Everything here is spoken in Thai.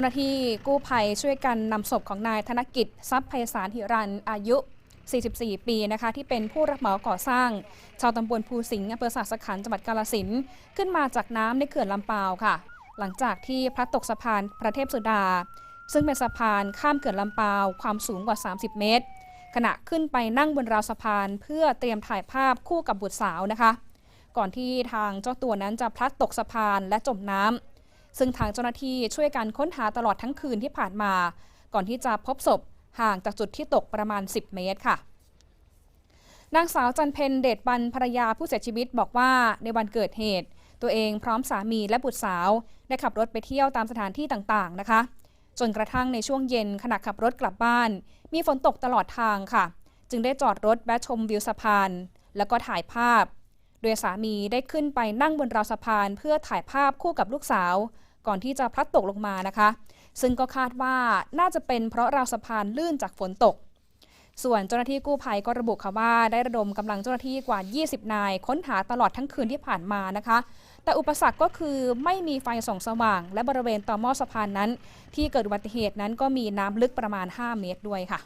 จ้าหน้าที่กู้ภัยช่วยกันนำศพของนายธนกิจ ทรัพย์ไพศาลหิรันอายุ 44 ปีนะคะที่เป็นผู้รับเหมาก่อสร้าง ชาวตำบลภูสิงห์อำเภอสาสขันจังหวัดกาลสินขึ้นมาจากน้ำในเขื่อนลำปาวค่ะ หลังจากที่พลัดตกสะพานพระเทพสุดา ซึ่งเป็นสะพานข้ามเขื่อนลำปาวความสูงกว่า 30 เมตร ขณะขึ้นไปนั่งบนราวสะพานเพื่อเตรียมถ่ายภาพคู่กับบุตรสาวนะคะ ก่อนที่ทางเจ้าตัวนั้นจะพลัดตกสะพานและจมน้ำ ซึ่งทางเจ้าหน้าที่ช่วยกันค้นหาตลอดทั้งคืนที่ผ่านมา ก่อนที่จะพบศพห่างจากจุดที่ตกประมาณ 10 เมตรค่ะนางสาวจันเพนเดชบันภรรยาผู้เสียชีวิตบอกว่าในวันเกิดเหตุ ตัวเองพร้อมสามีและบุตรสาวได้ขับรถไปเที่ยวตามสถานที่ต่างๆนะคะ จนกระทั่งในช่วงเย็นขณะขับรถกลับบ้าน มีฝนตกตลอดทางค่ะ จึงได้จอดรถแวะชมวิวสะพาน แล้วก็ถ่ายภาพ โดยสามีได้ขึ้นไปนั่งบนราวสะพาน เพื่อถ่ายภาพคู่กับลูกสาว ก่อนที่จะพลัดตกลงมานะคะ ซึ่งก็คาดว่าน่าจะเป็นเพราะราวสะพานลื่นจากฝนตก ส่วนเจ้าหน้าที่กู้ภัยก็ระบุค่ะว่า ได้ระดมกำลังเจ้าหน้าที่กว่า 20 นาย ค้นหาตลอดทั้งคืนที่ผ่านมานะคะ แต่อุปสรรคก็คือไม่มีไฟส่องสว่าง และบริเวณต่อหม้อสะพานนั้น ที่เกิดอุบัติเหตุนั้นก็มีน้ำลึกประมาณ 5 เมตรด้วยค่ะ